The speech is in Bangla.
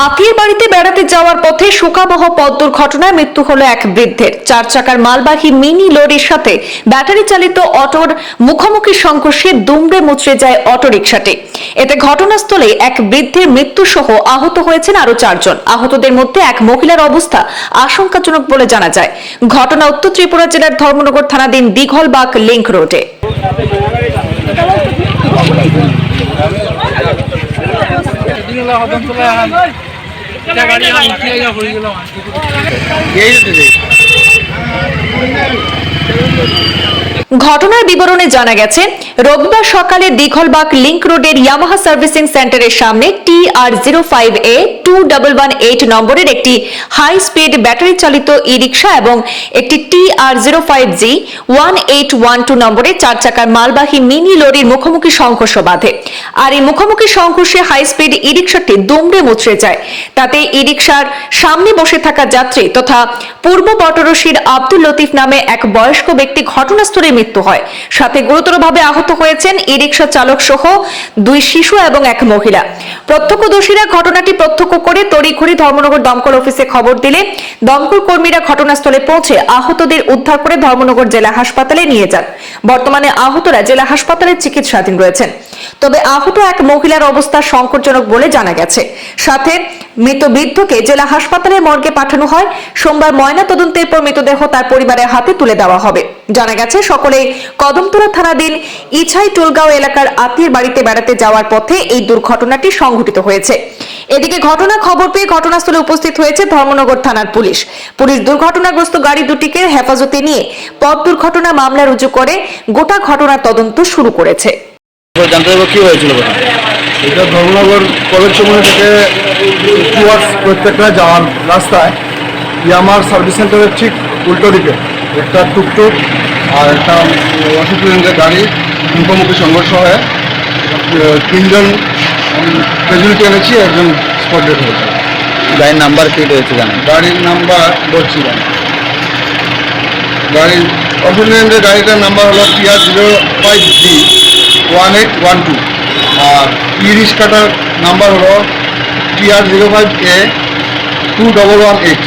আত্মীয় বাড়িতে বেড়াতে যাওয়ার পথে শোকাবহ পথ দুর্ঘটনায় মৃত্যু হলো এক বৃদ্ধের। চার চাকার মালবাহী মিনি লরির সাথে ব্যাটারি চালিত অটোর মুখোমুখি সংঘর্ষে দুমড়ে মুচড়ে যায় অটোরিকশাটি। এতে ঘটনাস্থলে এক বৃদ্ধের মৃত্যু সহ আহত হয়েছেন আরও চারজন। আহতদের মধ্যে এক মহিলার অবস্থা আশঙ্কাজনক বলে জানা যায়। ঘটনা উত্তর ত্রিপুরা জেলার ধর্মনগর থানাধীন দিঘলবাগ লিংক রোডে। দিনলা হদন চলে আহান এটা গাড়ি আনতে গিয়ে হয়ে গেল এই ঘটনার বিবরণে জানা গেছে, রবিবার সকালে দীঘলবাগ লিংক রোডের ইয়ামাহা সার্ভিসিং সেন্টারের সামনে T R zero five A two double one eight নম্বরের একটি হাই স্পিড ব্যাটারি চালিত ই রিক্সা এবং একটি T R zero five G one eight one two নম্বরের চার চাকার মালবাহী মিনি লরির মুখোমুখি সংঘর্ষ বাঁধে। আর এই মুখোমুখি সংঘর্ষে হাই স্পিড ই রিক্সাটি দুমড়ে মুচড়ে যায়। তাতে ই রিক্সার সামনে বসে থাকা যাত্রী তথা পূর্ব বটরশির আব্দুল লতিফ নামে এক বয়স্ক ব্যক্তি ঘটনাস্থলে মৃত্যু হয়। সাথে গুরুতরভাবে আহত হয়েছেন ই রিক্সা চালক সহ দুই শিশু এবং এক মহিলা। প্রত্যক্ষদর্শীরা ঘটনাটি প্রত্যক্ষ করে তড়িঘড়ি ধর্মনগর দমকল অফিসে খবর দিলে দমকল কর্মীরা ঘটনাস্থলে পৌঁছে আহতদের উদ্ধার করে ধর্মনগর জেলা হাসপাতালে নিয়ে যান। বর্তমানে আহতরা জেলা হাসপাতালে চিকিৎসাধীন রয়েছেন। তবে আহত এক মহিলার অবস্থা সংকটজনক বলে জানা গেছে। সাথে মৃত বৃদ্ধকে জেলা হাসপাতালে মর্গে পাঠানো হয়। সোমবার ময়না তদন্তের পর মৃতদেহ তার পরিবারের হাতে তুলে দেওয়া হবে। জানা গেছে, সকলে কদমতলা থানাধীন ইছাই টুলগাঁও এলাকার আত্মীয় বাড়িতে বেড়াতে যাওয়ার পথে এই দুর্ঘটনাটি সংঘটিত হয়েছে। এদিকে ঘটনা খবর পেয়ে ঘটনাস্থলে উপস্থিত হয়েছে ধর্মনগর থানার পুলিশ। পুলিশ দুর্ঘটনাগ্রস্ত গাড়ি দুটিকে হেফাজতে নিয়ে পথ দুর্ঘটনা মামলা রুজু করে গোটা ঘটনার তদন্ত শুরু করেছে। এটা ধর্মনগর কলেজ চমুনি থেকে টুয়ার্ডস প্রত্যেকটা যাওয়ার রাস্তায় ইয়ামার সার্ভিস সেন্টারের ঠিক উল্টো দিকে একটা টুকটুক আর একটা ওয়াশিংটনের গাড়ি মুখোমুখি সংঘর্ষ হয়ে। তিনজন ক্যাজুয়ালিটি এনেছি একজন স্পট ডেট হয়েছে। গাড়ির নাম্বার কি রয়েছে জানেন? গাড়ির নাম্বার বলছি না গাড়ির অফিসের গাড়িটার নাম্বার হলো T R zero five G one eight one two আর ই রিক্সাটার নাম্বার হলো T R zero five K two double one eight.